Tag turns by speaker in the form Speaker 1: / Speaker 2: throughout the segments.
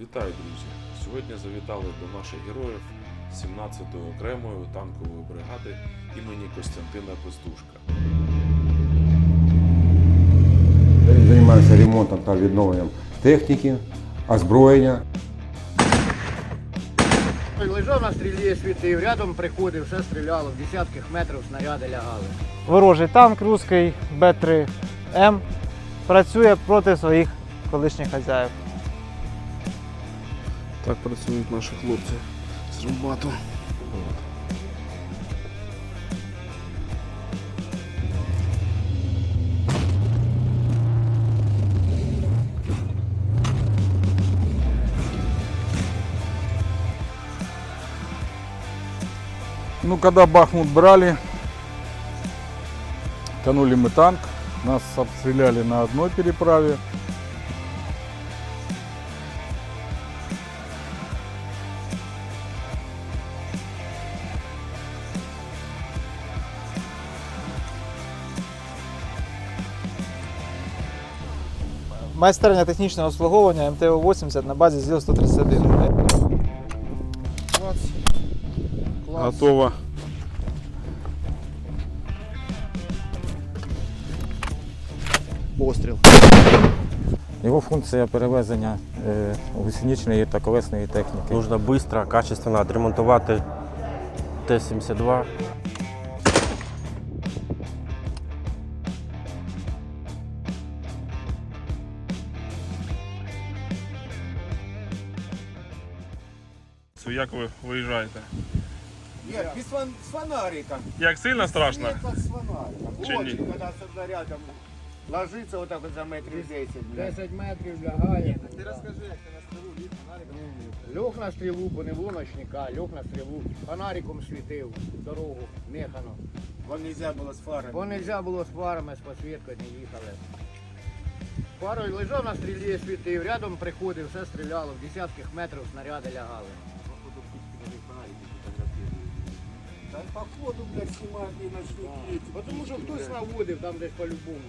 Speaker 1: Вітаю, друзі! Сьогодні завітали до наших героїв 17-ї окремої танкової бригади імені Костянтина Пестушка.
Speaker 2: Він займається ремонтом та відновленням техніки, озброєння.
Speaker 3: Лежав на стрілі, світив, рядом приходив, все стріляло, в десятках метрів снаряди лягали.
Speaker 4: Ворожий танк руський Б3М працює проти своїх колишніх хазяїв.
Speaker 1: Так працюють наші хлопці з Румбату.
Speaker 5: Ну, когда Бахмут брали, тонули мы танк, нас обстреляли на одной переправе.
Speaker 4: Майстерня технічного обслуговування МТО-80 на базі ЗІЛ-131.
Speaker 1: Готово.
Speaker 3: Постріл.
Speaker 6: Його функція перевезення е, гусеничної та колесної техніки.
Speaker 7: Нужно быстро, качественно отремонтувати Т-72.
Speaker 8: Як ви виїжджаєте?
Speaker 3: Нет, без фон, с фонариком.
Speaker 8: Як сильно страшно?
Speaker 3: Нет, с фонариком.
Speaker 8: Чи ні?
Speaker 3: Очень, когда со рядом ложится вот так вот за метрів 10. 10 метрів лягає. Ти розкажи, як ти на стрілу ліг фонариком? Льох на стрілу, бо не було ночника, льох на стрілу, фонариком світив дорогу, механо.
Speaker 9: Бо нельзя було з фарами.
Speaker 3: Бо не можна було з фарами, з підсвіткою не їхали. Парою лежав на стрілі, світив, рядом приходив, все стріляло, в десятках метрів снаряди лягали.
Speaker 9: Та походу, блядь, знімають і ночники.
Speaker 3: Бо Тому що хтось наводив там десь по-любому.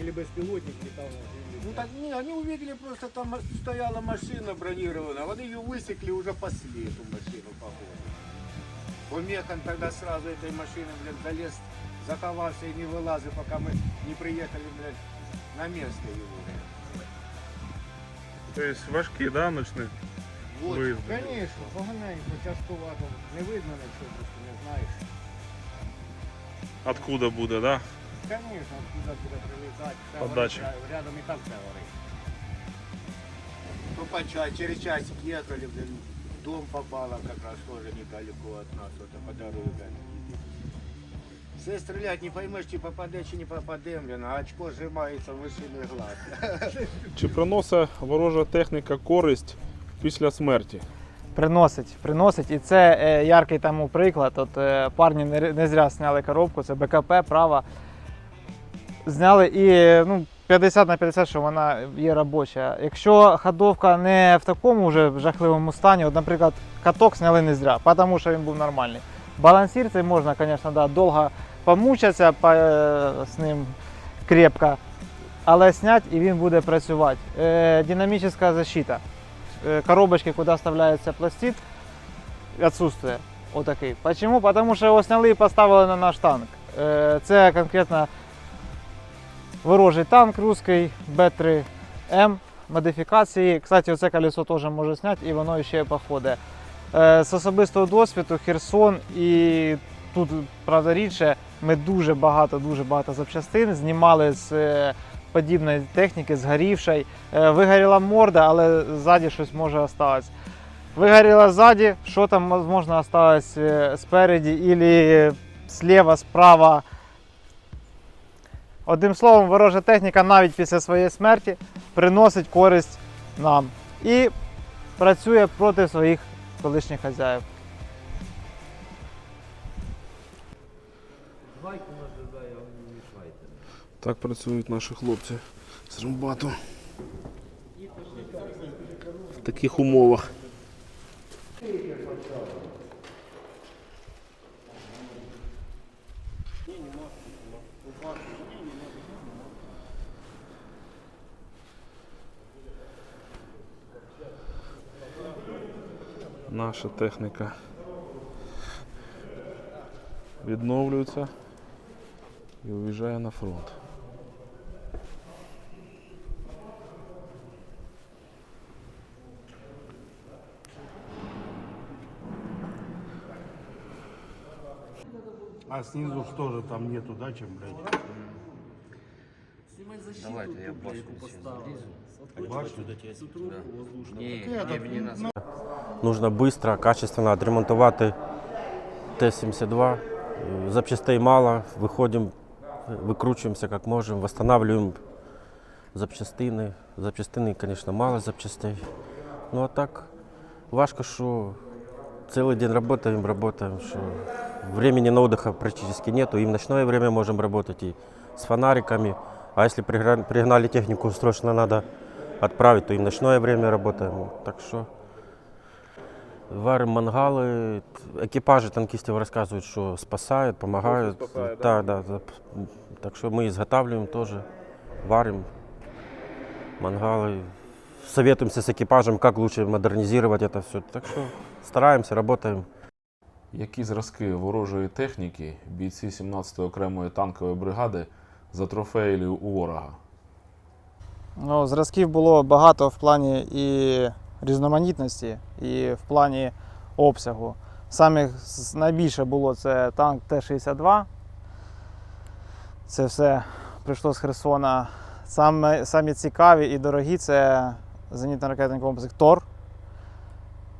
Speaker 3: Или безпілотник літав на
Speaker 9: Ну
Speaker 3: землі.
Speaker 9: так ні, вони увидели, просто там стояла машина бронирована, вони її висекли уже пасли, эту машину, походу. Бо Механ тогда сразу этой машины, блядь, залез, заховався і не вилазив, поки ми не приїхали, блядь, на место его.
Speaker 8: Тобто важкі, да, ночні?
Speaker 9: Вот.
Speaker 8: Виїзди.
Speaker 3: Звісно, поганенько, частковато. Не видно нічого, просто не знаєш.
Speaker 8: Откуда буде, да?
Speaker 3: Звісно, откуда буде прилітати. Все
Speaker 8: Подача.
Speaker 3: горить, Рядом і так все горить.
Speaker 9: Ну, по ча- через часик ехали, блин, в дом попало как раз тоже недалеко от нас, вот по дороге. Все стрелять не поймешь, чи попаде, чи не попаде, блин, а очко сжимается в вышиной глаз.
Speaker 8: Чи приносить ворожа техніка користь після смерті?
Speaker 4: Приносить, приносить. І це е, яркий тому приклад. От е, парні не, не зря зняли коробку, це БКП, права. Зняли і ну, 50 на 50, що вона є робоча. Якщо ходовка не в такому вже жахливому стані, от, наприклад, каток зняли не зря, тому що він був нормальний. Балансір цей можна, звісно, да, довго помучитися по, е, з ним крепко, але снять і він буде працювати. Е, динамічна защита. Е, коробочки, куди вставляється пластид, відсутствує. Отакий. Почему? Потому що його сняли і поставили на наш танк. Е, Це конкретно ворожий танк русський Б3М модифікації. Кстати, оце колесо теж може зняти і воно ще походить. З особистого досвіду Херсон і тут, правда, рідше, ми дуже багато, дуже багато запчастин знімали з е, подібної техніки, згорівшої. Е, Вигоріла морда, але ззаді щось може осталось. Вигоріла ззаді, що там можна осталось е, спереді, або зліва, справа. Одним словом, ворожа техніка навіть після своєї смерті приносить користь нам і працює проти своїх колишніх хазяїв.
Speaker 1: Так працюють наші хлопці з Румбату. В таких умовах. Наша техніка відновлюється і уїжджає на фронт.
Speaker 9: А снизу что же там нету, да, чем брать?
Speaker 10: Давайте я башку снизу.
Speaker 9: Башню?
Speaker 10: Не, не, мені
Speaker 7: Нужно швидко, качественно відремонтувати Т-72. Е, Запчастей мало, виходимо, викручуємося як можемо, встановлюємо запчастини. Запчастини, звісно, мало запчастей. Ну а так, важко, що цілий день працюємо, працюємо, що времени на отдых практически нету. И в ночное время можем работать, и с фонариками. А если пригра- пригнали технику, срочно надо отправить, то и в ночное время работаем. Так что варим мангалы. Т- Экипажи танкистов рассказывают, что спасают, помогают.
Speaker 1: спасают,
Speaker 7: да, да, да. Так что мы изготавливаем тоже, варим мангалы. Советуемся с экипажем, как лучше модернизировать это все. Так что стараемся, работаем.
Speaker 11: Які зразки ворожої техніки бійці 17-ї окремої танкової бригади затрофеїли у ворога?
Speaker 4: Ну, зразків було багато в плані і різноманітності, і в плані обсягу. Самих найбільше було це танк Т-62. Це все прийшло з Херсона. Саме, самі цікаві і дорогі це зенітно-ракетний комплекс ТОР.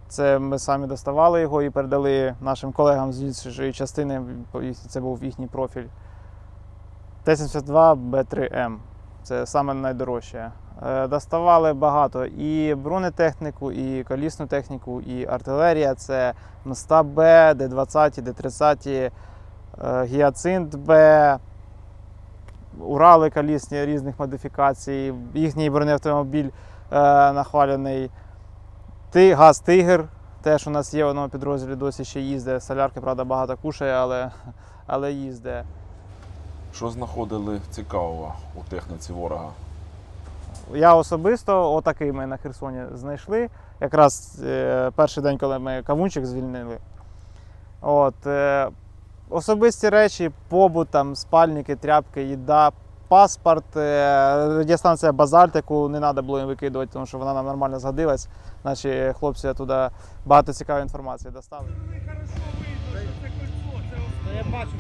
Speaker 4: Це ми самі доставали його і передали нашим колегам з іншої частини, це був їхній профіль. Т-72 Б3М. Це саме найдорожче. Е, Доставали багато і бронетехніку, і колісну техніку, і артилерія. Це Мста Б, Д-20, Д-30, е, Гіацинт Б, Урали колісні різних модифікацій, їхній бронеавтомобіль е, нахвалений. Ти, Газ Тигр, теж у нас є в одному підрозділі, досі ще їздить. Солярки, правда, багато кушає, але, але їздить.
Speaker 11: Що знаходили цікавого у техніці ворога?
Speaker 4: Я особисто отакий ми на Херсоні знайшли. Якраз е, перший день, коли ми кавунчик звільнили. От, е, особисті речі, побут, там, спальники, тряпки, їда, паспорт, е, радіостанція Базальт, яку не треба було їм викидувати, тому що вона нам нормально згодилась. Наші хлопці туди багато цікавої інформації достали. Я бачу,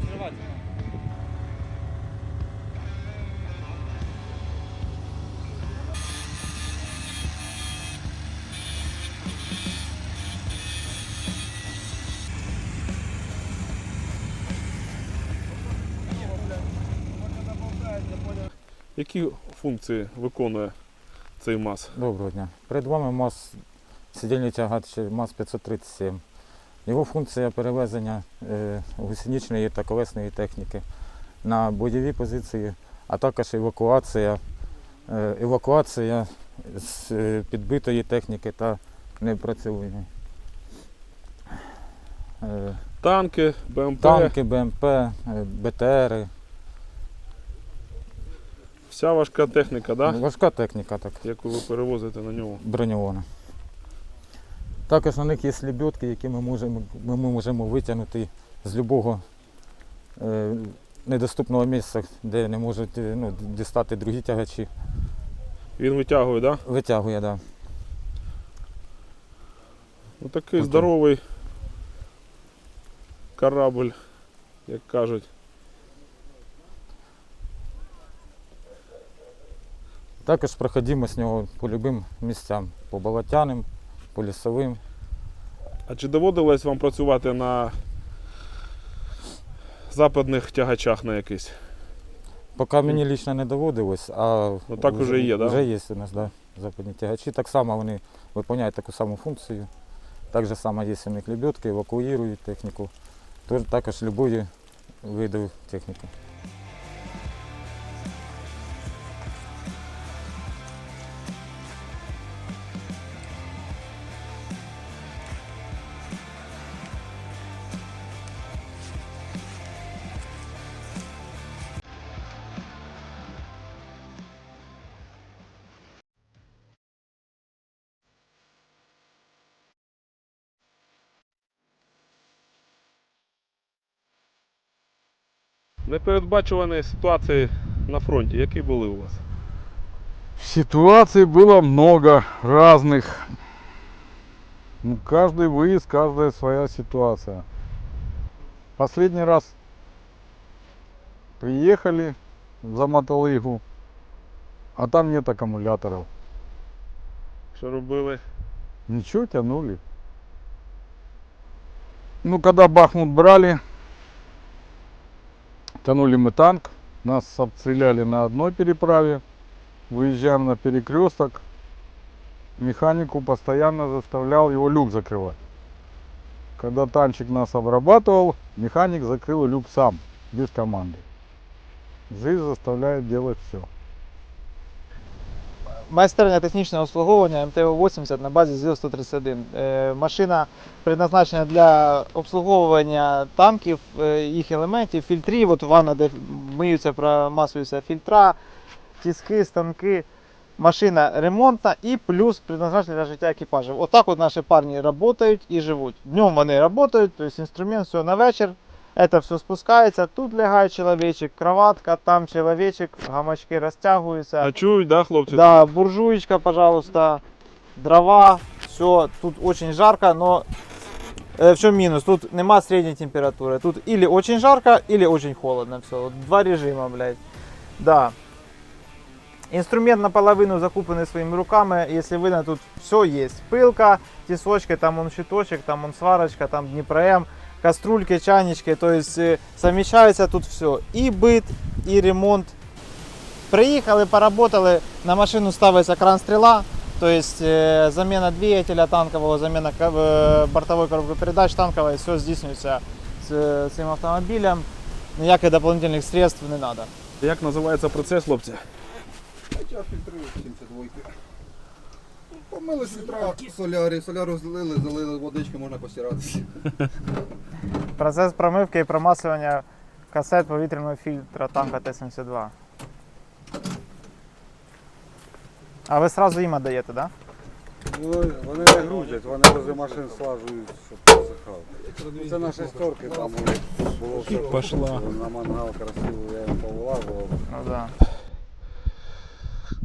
Speaker 1: Які функції виконує цей МАЗ?
Speaker 6: Доброго дня. Перед вами МАЗ сидільний тягач МАЗ 537. Його функція перевезення е, гусеничної та колесної техніки на бойові позиції, а також евакуація, е, евакуація з е, підбитої техніки та непрацювання. Е,
Speaker 1: Танки, БМП,
Speaker 6: Танки, БМП, БТРи,
Speaker 1: вся важка техніка, да?
Speaker 6: важка техніка так.
Speaker 1: яку ви перевозите на ньому.
Speaker 6: броньована. Також на них є лебедки, які ми можемо, ми можемо витягнути з будь-якого е, недоступного місця, де не можуть е, ну, дістати другі тягачі.
Speaker 1: Він витягує, да?
Speaker 6: Витягує, так. Да.
Speaker 1: Ну, такий
Speaker 6: Потім.
Speaker 1: здоровий корабль, як кажуть.
Speaker 6: Також проходимо з нього по любим місцям, по болотяним, по лісовим.
Speaker 1: А чи доводилось вам працювати на западних тягачах на якийсь?
Speaker 6: Поки мені лічно не доводилось, а
Speaker 1: Ну, так уже є, да?
Speaker 6: Вже є у нас, да, западні тягачі. Так само вони виконують таку саму функцію. Так же само є у них лебедки, евакуюють техніку. Тож також любої виду техніки.
Speaker 1: Непередбачувані ситуації на фронті, які були у вас?
Speaker 5: Ситуаций было много разных. Ну, каждый выезд, каждая своя ситуация. Последний раз приехали за Мотолыгу, а там нет аккумуляторов.
Speaker 1: Що робили?
Speaker 5: Ничего, тянули. Ну, когда Бахмут брали, тянули мы танк, нас обстреляли на одной переправе, выезжаем на перекресток, механику постоянно заставлял его люк закрывать. Когда танчик нас обрабатывал, механик закрыл люк сам, без команды. Жизнь заставляет делать все.
Speaker 4: Майстерня технічного обслуговування МТО-80 на базі ЗІЛ-131. Е, Машина предназначена для обслуговування танків, е, їх елементів, фільтрів. От ванна, де миються, промасуються фільтра, тіски, станки. Машина ремонтна і плюс предназначена для життя екіпажів. Отак от наші парні працюють і живуть. Днем вони працюють, тобто інструмент, все на вечір. Это все спускається, тут лягає чоловічок, кроватка, там чоловічок, гамачки розтягуються.
Speaker 1: А чують, да, хлопці?
Speaker 4: Да, буржуечка, пожалуйста, дрова, все, тут очень жарко, но э, в чем минус? Тут нема средней температуры. Тут или очень жарко, или очень холодно. Все, вот два режима, блядь. Да. Инструмент наполовину закупленный своими руками. Если видно, тут все есть. Пылка, тесочки, там он щиточек, там он сварочка, там Днепром, Кастрюльки, чайнички. То есть э, совмещается тут все. И быт, и ремонт. Приїхали, поработали, на машину ставиться кран стріла, тобто е, заміна двигателя танкового, заміна е, бортової коробки передач танкової, все здійснюється з цим автомобілем. Ніяких дополнительних средств не треба.
Speaker 1: Як називається процес, хлопці?
Speaker 12: Я фільтрую 72. Помили фільтра солярі, соляру злили, залили водички, можна постиратися.
Speaker 4: Процес промивки і промаслювання касет повітряного фільтра танка Т-72. А ви одразу їм даєте, так?
Speaker 13: Ой, Вони не грузять, вони возле машин слажують, щоб посихав. Це на шестерки там було все.
Speaker 1: Пошла.
Speaker 13: На мангал красиво, я їм повилажував.
Speaker 4: Ну да.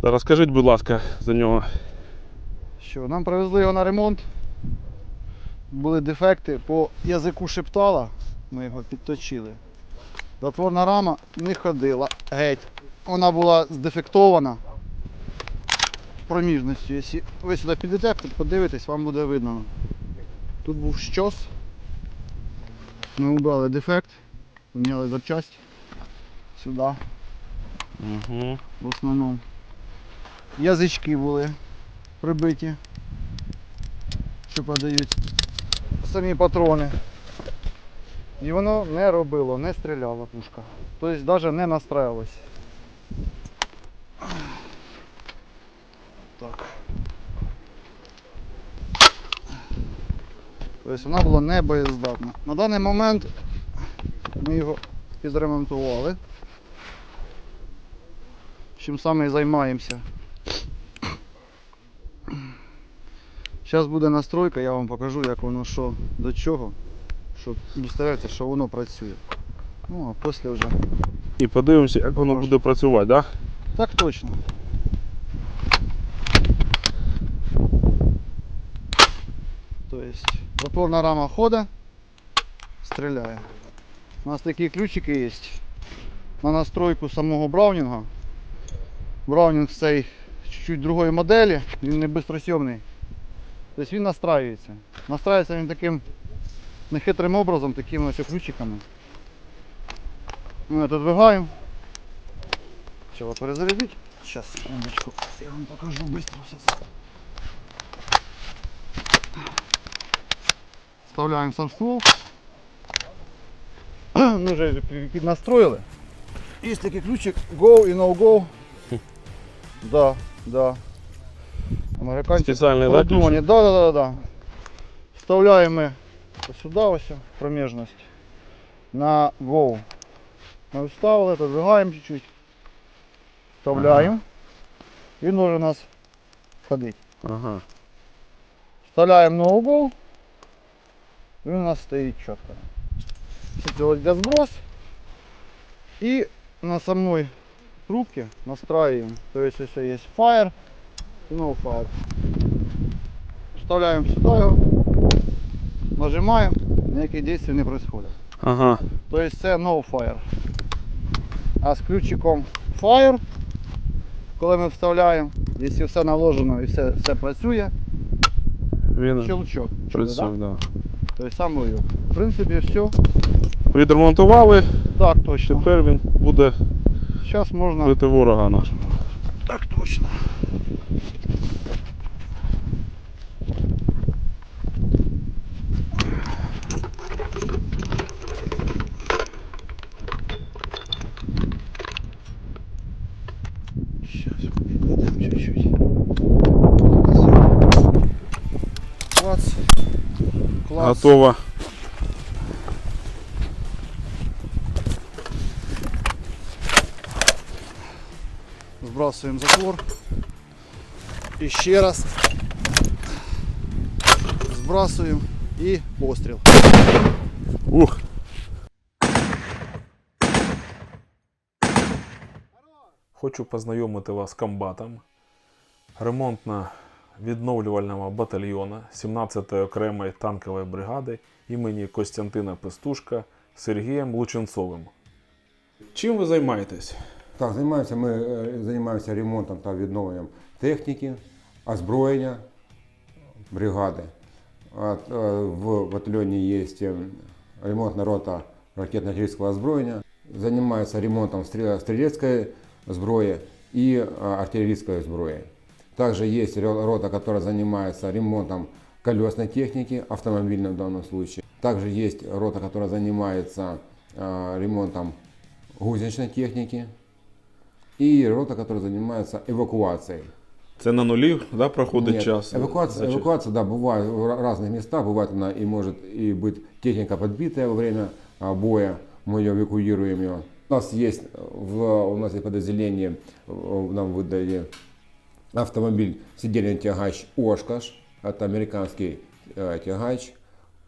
Speaker 1: Та Розкажіть, будь ласка, за нього.
Speaker 14: Що, нам привезли його на ремонт. Були дефекти по язику шептала, ми його підточили. Затворна рама не ходила геть. Вона була здефектована проміжністю. Якщо ви сюди підете, подивитесь, вам буде видно. Тут був щос. Ми убрали дефект, поміняли запчасть сюди
Speaker 1: Угу.
Speaker 14: в основному. Язички були прибиті, що подають самі патрони. І воно не робило, не стріляла пушка. Тобто навіть не настраювалась. Так. Тобто вона була не боєздатна. На даний момент ми його підремонтували. Чим саме і займаємося. Зараз буде настройка, я вам покажу, як воно що до чого, щоб представляєте, що воно працює. Ну, а після вже.
Speaker 1: І подивимося, як воно буде працювати, так?
Speaker 14: Так точно. Тобто затворна рама ходить, стріляє. У нас такі ключики є на настройку самого Браунінга. Браунінг цей чуть-чуть другої моделі, він не бистросйомний. Тобто він настраюється. Настраюється він таким нехитрим образом, такими ось ключиками. Ми отодвигаємо. Все, вот перезарядить. Сейчас, секундочку, я вам покажу быстро все це. Вставляємо сам ствол. Ми вже пі- піднастроїли. Є такий ключик go і no go. Да, да. Американці
Speaker 1: Спеціальний да, ключ?
Speaker 14: продумані. Да, да, да, да. Вставляємо ми ось сюди ось проміжність на go. Ми вставили, подвигаємо чуть-чуть. Вставляємо. Він може у нас ходить.
Speaker 1: Ага.
Speaker 14: Вставляємо на угол. Він у нас стоїть чітко. Після цього йде зброс. И на самой трубке настраиваем. То есть если есть Fire и No Fire. Вставляем сюда его, нажимаем, никаких действий не происходит.
Speaker 15: Ага.
Speaker 14: То есть це No Fire. А з ключиком Fire, коли ми вставляємо, якщо все наложено і все, все працює,
Speaker 15: Він
Speaker 14: щелчок.
Speaker 15: Працює,
Speaker 14: да? Тобто саме його. В принципі, все.
Speaker 15: Відремонтували,
Speaker 14: Так, точно.
Speaker 15: тепер він буде
Speaker 14: Зараз можна.
Speaker 15: бити ворога нашого.
Speaker 14: Так точно. Сейчас выкладываем чуть-чуть. Клац. Клац.
Speaker 15: Готово.
Speaker 14: Сбрасываем затвор. Еще раз. Сбрасываем и пострел.
Speaker 15: Ух.
Speaker 1: Хочу познайомити вас з комбатом ремонтно-відновлювального батальйону 17-ї окремої танкової бригади імені Костянтина Пестушка Сергієм Лученцовим. Чим ви займаєтесь?
Speaker 2: Так, займаємося, ми е, займаємося ремонтом та відновленням техніки, озброєння бригади. Е, в батальйоні є е, ремонтна рота ракетно-артиллерийского озброєння. Займається ремонтом стріл- стрілецької зброї і е, артиллерийской зброї. Также есть ро- рота, которая занимается ремонтом колесной техники, автомобильной в данном случае. Также есть рота, которая занимается э, ремонтом гусеничной техники. И рота, которая занимается эвакуацией.
Speaker 15: Це на нулі, да, проходить
Speaker 2: Нет,
Speaker 15: час.
Speaker 2: Эвакуация,
Speaker 15: Значить,
Speaker 2: эвакуация, да, бывает в ра- разных местах. Бывает она и может и быть техника подбитая во время а, боя. Мы ее эвакуируем ее. У нас есть в, у нас есть подразделение, э, нам выдали автомобиль сидельный тягач Ошкаш. Это американский э, тягач.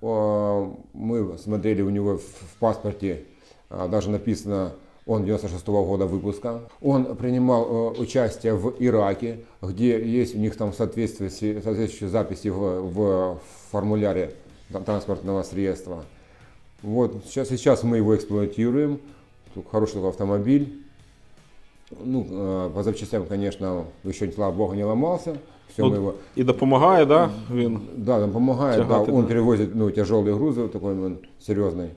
Speaker 2: О, Мы смотрели у него в, в паспорте, а, даже написано он 96 года выпуска. Он принимал э, участие в Ираке, где есть у них там соответствие- соответствующие записи в, в формуляре тра- транспортного средства. Вот сейчас, сейчас мы его эксплуатируем. Тут Хороший такой автомобиль. Ну, э, по запчастям, конечно, еще, слава богу, не ломался. Все
Speaker 15: Вот
Speaker 2: мы его
Speaker 15: І допомагає, да, він.
Speaker 2: да, он помогает, да,
Speaker 15: Тягаты,
Speaker 2: он
Speaker 15: да.
Speaker 2: перевозит ну, тяжелые грузы, такой он серьезный.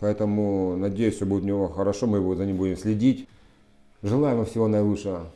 Speaker 2: Поэтому надеюсь, все будет у него хорошо, мы его за ним будем следить. Желаем ему всего наилучшего.